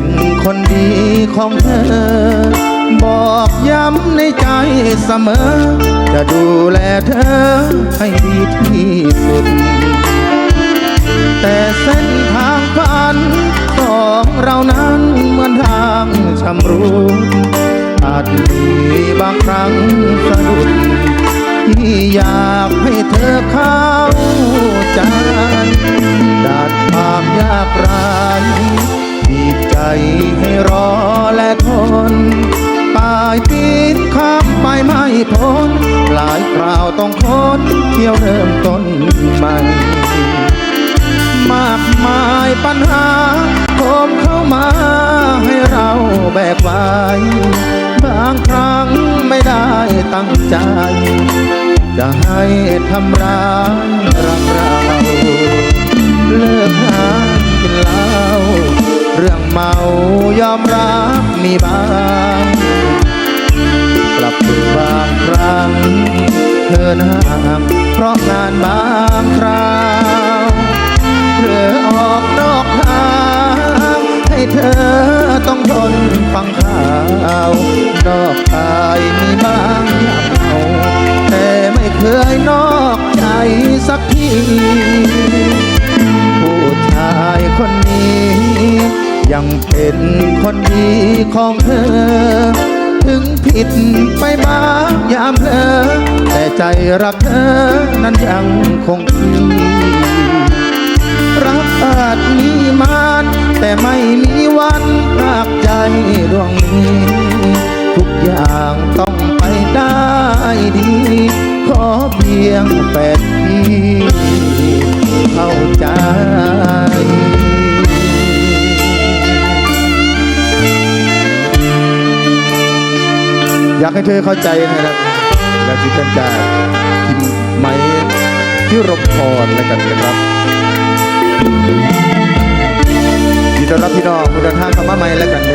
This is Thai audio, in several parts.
เป็นคนดีของเธอ บอกย้ำในใจเสมอ จะดูแลเธอให้ดีที่สุด แต่เส้นทางฝันของเรานั้นเหมือนทางชำรุดอาจมีบางครั้งสะดุดที่อยากให้เธอข้า ใจให้รอและทนป้ายปีข้ามไปไม่พ้นหลายคราวต้องคนเที่ยวเริ่มต้นใหม่ มากมายปัญหาโผล่เข้ามาให้เราแบกไว้บางครั้งไม่ได้ตั้งใจ จะให้ทำร้ายรักเรา มีบ้างกลับดึกบางครั้ง เธอหนักเพราะงานบางคราวเรือออกนอกทางให้เธอต้องทนฟังข่าวนอกกายมีบางอย่างเอาแต่ไม่เคยนอกใจสักที เป็นคนดีของเธอ ถึงผิดไปบ้างยามเพลอแต่ใจรักเธอนั้นยังคงที่รักอาจมีมานแต่ไม่มีวันรักใจดวงนี้ ทุกอย่างต้องไปได้ดี ขอเพียงแปดที่ อยากให้เธอเข้าใจนะครับและที่ท่านจะทิมไม้ที่รบพรแล้วกันนะครับยินดีต้อนรับพี่น้องผู้เดินทางเข้ามาใหม่แล้วกันเ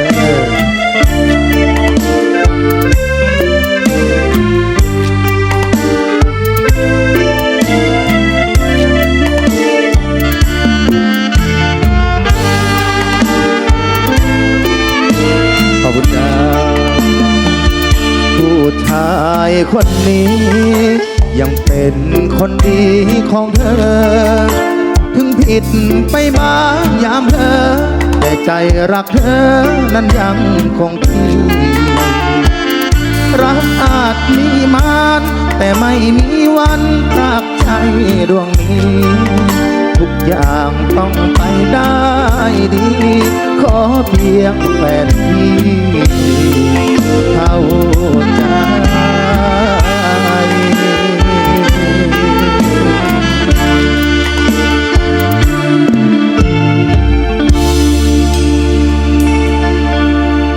ายคนนี้ ยังเป็นคนดีของเธอ ถึงผิดไปบ้างยามเธอ แต่ใจรักเธอนั้นยังคงที่ รักอาจมีมานแต่ไม่มีวันรักใจดวง ดีขอเพียงแฟนที่เข้าใจ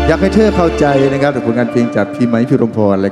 อยากให้เธอเข้าใจนะครับแต่ผลงานเพลงจากพี่ไม้พิรมพรและ